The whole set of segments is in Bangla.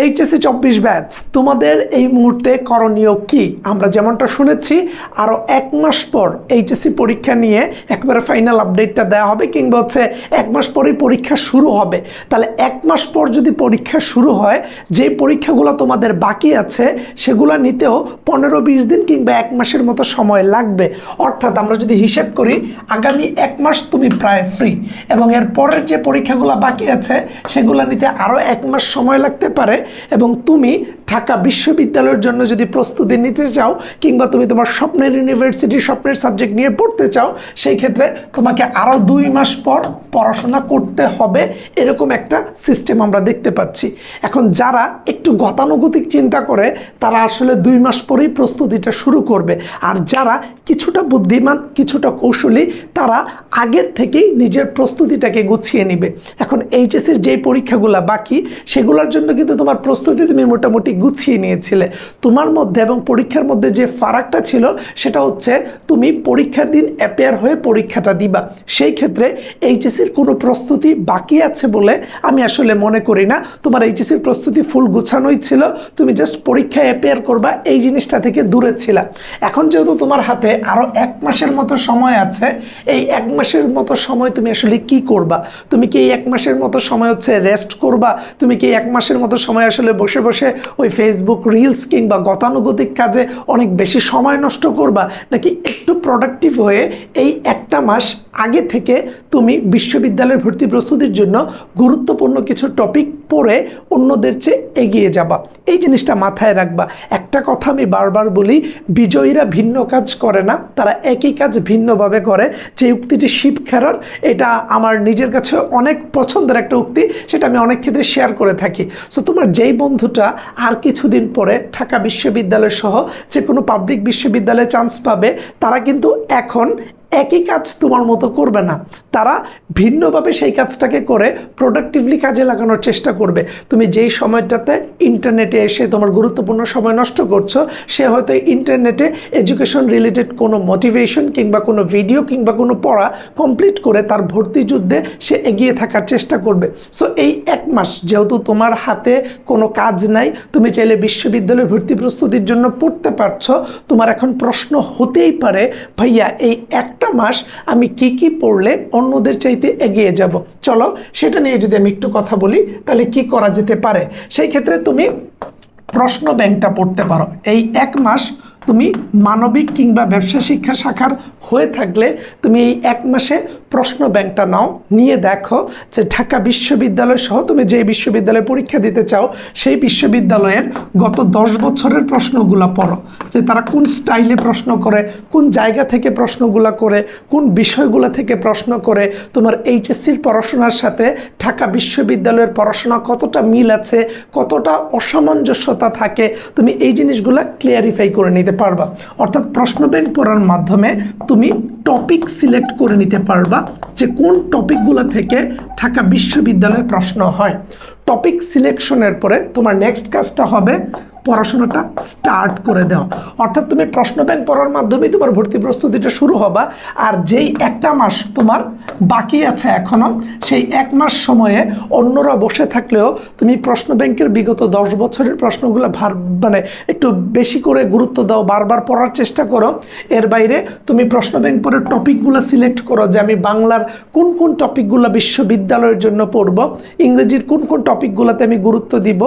এইচএসসি চব্বিশ ব্যাচ, তোমাদের এই মুহূর্তে করণীয় কি? আমরা যেমনটা শুনেছি আরও এক মাস পর এইচএসসি পরীক্ষা নিয়ে একবারে ফাইনাল আপডেটটা দেওয়া হবে, কিংবা হচ্ছে এক মাস পরেই পরীক্ষা শুরু হবে। তাহলে এক মাস পর যদি পরীক্ষা শুরু হয়, যে পরীক্ষাগুলো তোমাদের বাকি আছে, সেগুলো নিতেও পনেরো বিশ দিন কিংবা এক মাসের মতো সময় লাগবে। অর্থাৎ আমরা যদি হিসেব করি, আগামী এক মাস তুমি প্রায় ফ্রি এবং এর পরের যে পরীক্ষাগুলো বাকি আছে, সেগুলো নিতে আরও এক মাস সময় লাগতে পারে। এবং তুমি ঢাকা বিশ্ববিদ্যালয়ের জন্য যদি প্রস্তুতি নিতে চাও, কিংবা তুমি তোমার স্বপ্নের ইউনিভার্সিটি স্বপ্নের সাবজেক্ট নিয়ে পড়তে চাও, সেই ক্ষেত্রে তোমাকে আরও দুই মাস পর পড়াশোনা করতে হবে। এরকম একটা সিস্টেম আমরা দেখতে পাচ্ছি। এখন যারা একটু গতানুগতিক চিন্তা করে, তারা আসলে দুই মাস পরেই প্রস্তুতিটা শুরু করবে। আর যারা কিছুটা বুদ্ধিমান, কিছুটা কৌশলী তারা আগের থেকেই নিজের প্রস্তুতিটাকে গুছিয়ে নিবে। এখন এইচএসির যেই পরীক্ষাগুলো বাকি, সেগুলোর জন্য কিন্তু তোমার প্রস্তুতি তুমি মোটামুটি গুছিয়ে নিয়েছিলে। তোমার মধ্যে এবং পরীক্ষার মধ্যে যে ফারাকটা ছিল, সেটা হচ্ছে তুমি পরীক্ষার দিন অ্যাপেয়ার হয়ে পরীক্ষাটা দিবা। সেই ক্ষেত্রে এইচএসির কোনো প্রস্তুতি বাকি আছে বলে আমি আসলে মনে করি না। তোমার এইচএসির প্রস্তুতি ফুল গুছানোই ছিল, তুমি জাস্ট পরীক্ষায় অ্যাপেয়ার করবা, এই জিনিসটা থেকে দূরে ছিলা। এখন যেহেতু তোমার হাতে আরও এক মাসের মতো সময় আছে, এই এক মাসের মতো সময় তুমি আসলে কি করবা? তুমি কি এই এক মাসের মতো সময় হচ্ছে রেস্ট করবা? তুমি কি এক মাসের মতো সময় আসলে বসে বসে ওই ফেসবুক রিলস কিংবা গতানুগতিক কাজে অনেক বেশি সময় নষ্ট করবা? নাকি একটু প্রোডাক্টিভ হয়ে এই একটা মাস আগে থেকে তুমি বিশ্ববিদ্যালয়ের ভর্তি প্রস্তুতির জন্য গুরুত্বপূর্ণ কিছু টপিক পড়ে অন্যদের চেয়ে এগিয়ে যাবা। এই জিনিসটা মাথায় রাখবা। একটা কথা আমি বারবার বলি, বিজয়ীরা ভিন্ন কাজ করে না, তারা একই কাজ ভিন্নভাবে করে। যে উক্তিটি শিব খেরার, এটা আমার নিজের কাছে অনেক পছন্দের একটা উক্তি, সেটা আমি অনেক ক্ষেত্রে শেয়ার করে থাকি। সো তোমার যেই বন্ধুটা আর কিছুদিন পরে ঢাকা বিশ্ববিদ্যালয় সহ যে কোনো পাবলিক বিশ্ববিদ্যালয়ে চান্স পাবে, তারা কিন্তু এখন একই কাজ তোমার মতো করবে না। তারা ভিন্নভাবে সেই কাজটাকে করে প্রোডাক্টিভলি কাজে লাগানোর চেষ্টা করবে। তুমি যেই সময়টাতে ইন্টারনেটে এসে তোমার গুরুত্বপূর্ণ সময় নষ্ট করছ, সে হয়তো ইন্টারনেটে এডুকেশন রিলেটেড কোনো মোটিভেশন কিংবা কোনো ভিডিও কিংবা কোনো পড়া কমপ্লিট করে তার ভর্তি যুদ্ধে সে এগিয়ে থাকার চেষ্টা করবে। সো এই এক মাস যেহেতু তোমার হাতে কোনো কাজ নাই, তুমি চাইলে বিশ্ববিদ্যালয়ে ভর্তি প্রস্তুতির জন্য পড়তে পারছ। তোমার এখন প্রশ্ন হতেই পারে, ভাইয়া, এই একটা মাস আমি কি কি পড়লে অন্যদের চাইতে এগিয়ে যাব? চলো সেটা নিয়ে যদি আমি একটু কথা বলি, তাহলে কি করা যেতে পারে? সেই ক্ষেত্রে তুমি প্রশ্ন ব্যাংকটা পড়তে পারো। এই এক মাস তুমি মানবিক কিংবা ব্যবসা শিক্ষা শাখার হয়ে থাকলে তুমি এই এক মাসে প্রশ্ন ব্যাংকটা নাও, নিয়ে দেখো যে ঢাকা বিশ্ববিদ্যালয় সহ তুমি যে বিশ্ববিদ্যালয়ে পরীক্ষা দিতে চাও, সেই বিশ্ববিদ্যালয়ের গত দশ বছরের প্রশ্নগুলো পড়ো। যে তারা কোন স্টাইলে প্রশ্ন করে, কোন জায়গা থেকে প্রশ্নগুলো করে, কোন বিষয়গুলো থেকে প্রশ্ন করে, তোমার এইচএসসির পড়াশোনার সাথে ঢাকা বিশ্ববিদ্যালয়ের পড়াশোনা কতটা মিল আছে, কতটা অসামঞ্জস্যতা থাকে, তুমি এই জিনিসগুলো ক্লিয়ারিফাই করে নিতে পারবা। অর্থাৎ প্রশ্ন ব্যাংক পড়ার মাধ্যমে তুমি টপিক সিলেক্ট করে নিতে পারবা যে কোন টপিকগুলো থেকে ঢাকা বিশ্ববিদ্যালয়ে প্রশ্ন হয়। টপিক সিলেকশনের পরে তোমার নেক্সট কাজটা হবে পড়াশোনাটা স্টার্ট করে দাও। অর্থাৎ তুমি প্রশ্ন ব্যাংক পড়ার মাধ্যমেই তোমার ভর্তি প্রস্তুতিটা শুরু হবা। আর যেই একটা মাস তোমার বাকি আছে এখনও সেই এক মাস সময়ে অন্যরা বসে থাকলেও তুমি প্রশ্ন ব্যাংকের বিগত দশ বছরের প্রশ্নগুলো ভার মানে একটু বেশি করে গুরুত্ব দাও, বারবার পড়ার চেষ্টা করো। এর বাইরে তুমি প্রশ্ন ব্যাংক পরে টপিকগুলো সিলেক্ট করো যে আমি বাংলার কোন কোন টপিকগুলো বিশ্ববিদ্যালয়ের জন্য পড়ব, ইংরেজির কোন কোন টপিকগুলোতে আমি গুরুত্ব দিব,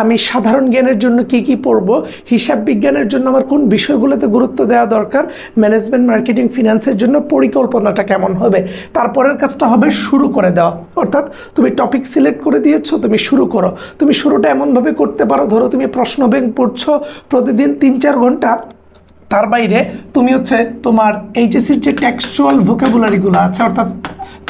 আমি সাধারণ জ্ঞানের জন্য কি কি পড়ব? হিসাব বিজ্ঞানের জন্য আমার কোন বিষয়গুলোতে গুরুত্ব দেওয়া দরকার? ম্যানেজমেন্ট মার্কেটিং ফিনান্সের জন্য পরিকল্পনাটা কেমন হবে? তারপরের কাজটা হবে শুরু করে দেওয়া। অর্থাৎ তুমি টপিক সিলেক্ট করে দিয়েছ, তুমি শুরু করো। তুমি শুরুটা এমনভাবে করতে পারো, ধরো তুমি প্রশ্ন ব্যাংক পড়ছো, প্রতিদিন তিন চার ঘণ্টা তার বাইরে তুমি হচ্ছে তোমার এইচএসির যে টেক্সচুয়াল ভোকাবুলারিগুলো আছে, অর্থাৎ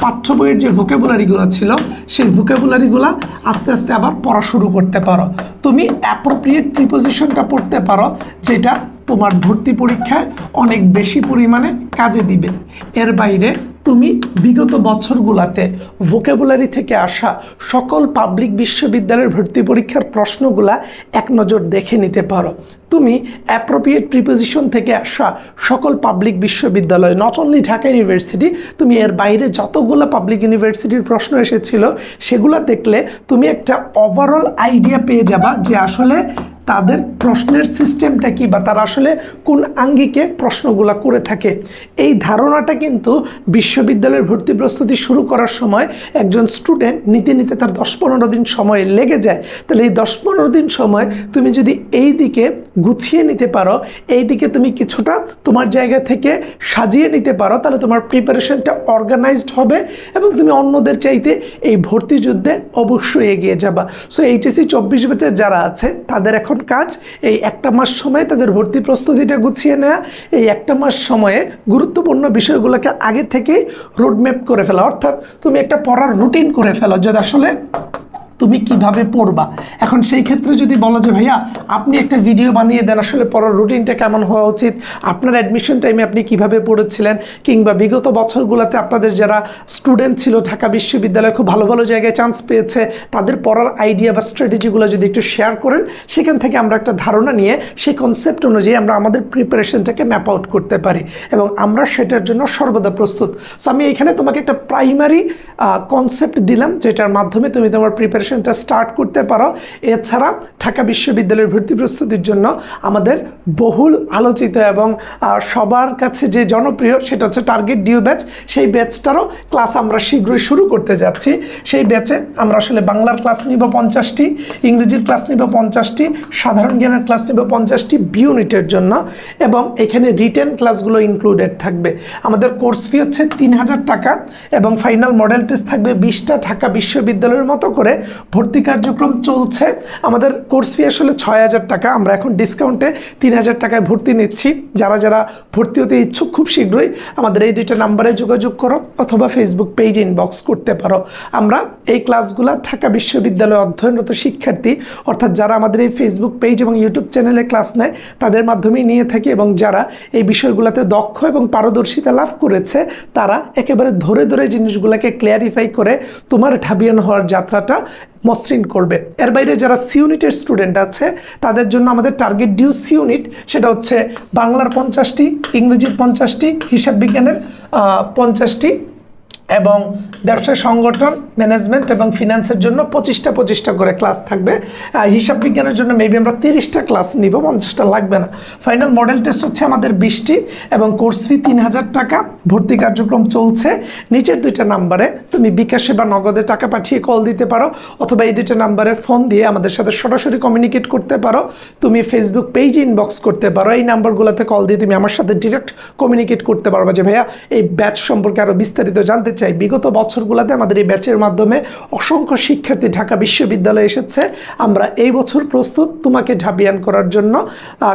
পাঠ্য বইয়ের যে ভোকাবুলারিগুলো ছিল, সেই ভোকাবুলারিগুলো আস্তে আস্তে আবার পড়া শুরু করতে পারো। তুমি অ্যাপ্রোপ্রিয়েট প্রিপোজিশনটা পড়তে পারো, যেটা তোমার ভর্তি পরীক্ষায় অনেক বেশি পরিমাণে কাজে দিবে। এর বাইরে তুমি বিগত বছরগুলোতে ভোকেবুলারি থেকে আসা সকল পাবলিক বিশ্ববিদ্যালয়ের ভর্তি পরীক্ষার প্রশ্নগুলা এক নজর দেখে নিতে পারো। তুমি অ্যাপ্রোপ্রিয়েট প্রিপোজিশন থেকে আসা সকল পাবলিক বিশ্ববিদ্যালয় নট অনলি ঢাকা ইউনিভার্সিটি তুমি এর বাইরে যতগুলো পাবলিক ইউনিভার্সিটির প্রশ্ন এসেছিল, সেগুলো দেখলে তুমি একটা ওভারঅল আইডিয়া পেয়ে যাবা যে আসলে তাদের প্রশ্নের সিস্টেমটা কি বা তারা আসলে কোন আঙ্গিকে প্রশ্নগুলো করে থাকে? এই ধারণাটা কিন্তু বিশ্ববিদ্যালয়ের ভর্তি প্রস্তুতি শুরু করার সময় একজন স্টুডেন্ট নিতে নিতে তার দশ পনেরো দিন সময় লেগে যায়। তাহলে এই দশ পনেরো দিন সময় তুমি যদি এই দিকে গুছিয়ে নিতে পারো, এই দিকে তুমি কিছুটা তোমার জায়গা থেকে সাজিয়ে নিতে পারো, তাহলে তোমার প্রিপারেশনটা অর্গানাইজড হবে এবং তুমি অন্যদের চাইতে এই ভর্তি যুদ্ধে অবশ্যই এগিয়ে যাবা। সো এইচএসসি চব্বিশ ব্যাচে যারা আছে, তাদের এখন কাজ, এই একটা মাস সময়ে তাদের ভর্তি প্রস্তুতিটা গুছিয়ে নেওয়া এই একটা মাস সময়ে গুরুত্বপূর্ণ বিষয়গুলোকে আগে থেকে রোডম্যাপ করে ফেলা। অর্থাৎ তুমি একটা পড়ার রুটিন করে ফেলো যদি আসলে তুমি কীভাবে পড়বা? এখন সেই ক্ষেত্রে যদি বলো যে, ভাইয়া, আপনি একটা ভিডিও বানিয়ে দেন, আসলে পড়ার রুটিনটা কেমন হওয়া উচিত? আপনার অ্যাডমিশন টাইমে আপনি কীভাবে পড়েছিলেন? কিংবা বিগত বছরগুলোতে আপনাদের যারা স্টুডেন্ট ছিল, ঢাকা বিশ্ববিদ্যালয়ে খুব ভালো ভালো জায়গায় চান্স পেয়েছে, তাদের পড়ার আইডিয়া বা স্ট্র্যাটেজিগুলো যদি একটু শেয়ার করেন, সেখান থেকে আমরা একটা ধারণা নিয়ে সেই কনসেপ্ট অনুযায়ী আমরা আমাদের প্রিপারেশনটাকে ম্যাপ আউট করতে পারি এবং আমরা সেটার জন্য সর্বদা প্রস্তুত। সো আমি এখানে তোমাকে একটা প্রাইমারি কনসেপ্ট দিলাম, যেটার মাধ্যমে তুমি তোমার প্রিপারেশনটা স্টার্ট করতে পারো। এছাড়া ঢাকা বিশ্ববিদ্যালয়ের ভর্তি প্রস্তুতির জন্য আমাদের বহুল আলোচিত এবং সবার কাছে যে জনপ্রিয় সেটা হচ্ছে টার্গেট ডিউ ব্যাচ সেই ব্যাচটারও ক্লাস আমরা শীঘ্রই শুরু করতে যাচ্ছি। সেই ব্যাচে আমরা আসলে বাংলার ক্লাস নিব পঞ্চাশটি, ইংরেজির ক্লাস নিব পঞ্চাশটি, সাধারণ জ্ঞানের ক্লাস নিব পঞ্চাশটি বি ইউনিটের জন্য এবং এখানে রিটেন ক্লাসগুলো ইনক্লুডেড থাকবে। আমাদের কোর্স ফি হচ্ছে তিন হাজার টাকা এবং ফাইনাল মডেল টেস্ট থাকবে বিশটা ঢাকা বিশ্ববিদ্যালয়ের মতো করে ভর্তি কার্যক্রম চলছে। আমাদের কোর্স ফি আসলে ছয় হাজার টাকা। আমরা এখন ডিসকাউন্টে তিন হাজার টাকায় ভর্তি নিচ্ছি। যারা যারা ভর্তি হতে ইচ্ছুক, খুব শীঘ্রই আমাদের এই দুইটা নাম্বারে যোগাযোগ করো অথবা ফেসবুক পেজে ইনবক্স করতে পারো। আমরা এই ক্লাসগুলো ঢাকা বিশ্ববিদ্যালয়ে অধ্যয়নরত শিক্ষার্থী, অর্থাৎ যারা আমাদের এই ফেসবুক পেজ এবং ইউটিউব চ্যানেলে ক্লাস নেয়, তাদের মাধ্যমেই নিয়ে থাকি এবং যারা এই বিষয়গুলোতে দক্ষ এবং পারদর্শিতা লাভ করেছে, তারা একেবারে ধরে ধরে জিনিসগুলোকে ক্লিয়ারিফাই করে তোমার ঢাবিয়ান হওয়ার যাত্রাটা মসৃণ করবে। এর বাইরে যারা সি ইউনিটের স্টুডেন্ট আছে, তাদের জন্য আমাদের টার্গেট ডিউ সি ইউনিট সেটা হচ্ছে বাংলার পঞ্চাশটি, ইংরেজির পঞ্চাশটি, হিসাব বিজ্ঞানের পঞ্চাশটি এবং ব্যবসা সংগঠন ম্যানেজমেন্ট এবং ফিনান্সের জন্য পঁচিশটা পঁচিশটা করে ক্লাস থাকবে। হিসাব বিজ্ঞানের জন্য মেবি আমরা তিরিশটা ক্লাস নিব, পঞ্চাশটা লাগবে না। ফাইনাল মডেল টেস্ট হচ্ছে আমাদের বিশটি এবং কোর্স ফি তিন হাজার টাকা। ভর্তি কার্যক্রম চলছে। নিচের দুইটা নাম্বারে তুমি বিকাশে বা নগদে টাকা পাঠিয়ে কল দিতে পারো অথবা এই দুইটা নাম্বারে ফোন দিয়ে আমাদের সাথে সরাসরি কমিউনিকেট করতে পারো। তুমি ফেসবুক পেজে ইনবক্স করতে পারো। এই নাম্বারগুলোতে কল দিয়ে তুমি আমার সাথে ডিরেক্ট কমিউনিকেট করতে পারবা যে, ভাইয়া, এই ব্যাচ সম্পর্কে আরও বিস্তারিত জানতে চাই। বিগত বছরগুলোতে আমাদের এই ব্যাচের মাধ্যমে অসংখ্য শিক্ষার্থী ঢাকা বিশ্ববিদ্যালয়ে এসেছে। আমরা এই বছর প্রস্তুত তোমাকে ঢাবিয়ান করার জন্য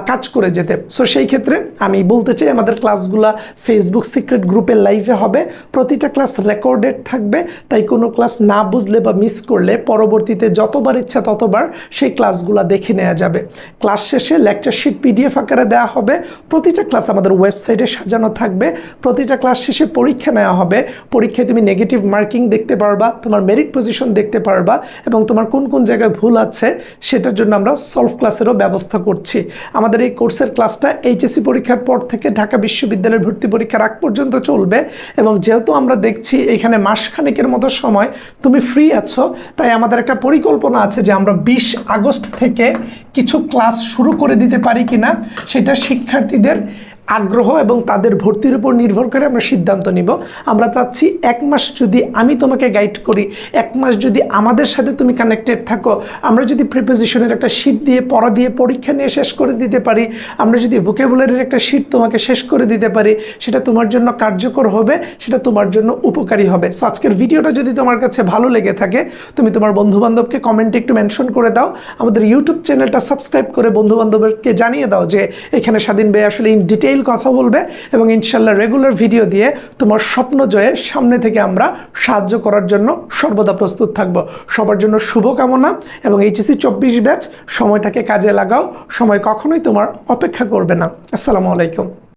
কাজ করে যেতে। সো সেই ক্ষেত্রে আমি বলতে চাই, আমাদের ক্লাসগুলো ফেসবুক সিক্রেট গ্রুপে লাইভে হবে। প্রতিটা ক্লাস রেকর্ডেড থাকবে। তাই কোনো ক্লাস না বুঝলে বা মিস করলে পরবর্তীতে যতবার ইচ্ছা ততবার সেই ক্লাসগুলো দেখে নেওয়া যাবে। ক্লাস শেষে লেকচার শিট পিডিএফ আকারে দেওয়া হবে। প্রতিটা ক্লাস আমাদের ওয়েবসাইটে সাজানো থাকবে। প্রতিটা ক্লাস শেষে পরীক্ষা নেওয়া হবে। পরীক্ষায় তুমি নেগেটিভ মার্কিং দেখতে পারবা, তোমার মেরিট পজিশন দেখতে পারবা এবং তোমার কোন কোন জায়গায় ভুল আছে সেটার জন্য আমরা সলভ ক্লাসেরও ব্যবস্থা করছি। আমাদের এই কোর্সের ক্লাসটা এইচএসসি পরীক্ষার পর থেকে ঢাকা বিশ্ববিদ্যালয়ের ভর্তি পরীক্ষার আগ পর্যন্ত চলবে এবং যেহেতু আমরা দেখছি এখানে মাসখানেকের মতো সময় তুমি ফ্রি আছো, তাই আমাদের একটা পরিকল্পনা আছে যে আমরা বিশ আগস্ট থেকে কিছু ক্লাস শুরু করে দিতে পারি কিনা, সেটা শিক্ষার্থীদের আগ্রহ এবং তাদের ভর্তির উপর নির্ভর করে আমরা সিদ্ধান্ত নিব। আমরা চাচ্ছি এক মাস যদি আমি তোমাকে গাইড করি, এক মাস যদি আমাদের সাথে তুমি কানেক্টেড থাকো, আমরা যদি প্রিপোজিশনের একটা শিট দিয়ে পড়া দিয়ে পরীক্ষা নিয়ে শেষ করে দিতে পারি, আমরা যদি ভোকেবুলারির একটা শিট তোমাকে শেষ করে দিতে পারি, সেটা তোমার জন্য কার্যকর হবে, সেটা তোমার জন্য উপকারী হবে। সো আজকের ভিডিওটা যদি তোমার কাছে ভালো লেগে থাকে, তুমি তোমার বন্ধুবান্ধবকে কমেন্টে একটু মেনশন করে দাও। আমাদের ইউটিউব চ্যানেলটা সাবস্ক্রাইব করে বন্ধুবান্ধবকে জানিয়ে দাও যে এখানে স্বাধীন ভাই আসলে ইন ডিটেইল কথা বলবে এবং ইনশাল্লাহ রেগুলার ভিডিও দিয়ে তোমার স্বপ্ন জয়ে সামনে থেকে আমরা সাহায্য করার জন্য সর্বদা প্রস্তুত থাকব। সবার জন্য শুভকামনা এবং এইচএসি চব্বিশ ব্যাচ সময়টাকে কাজে লাগাও। সময় কখনোই তোমার অপেক্ষা করবে না। আসসালামু আলাইকুম।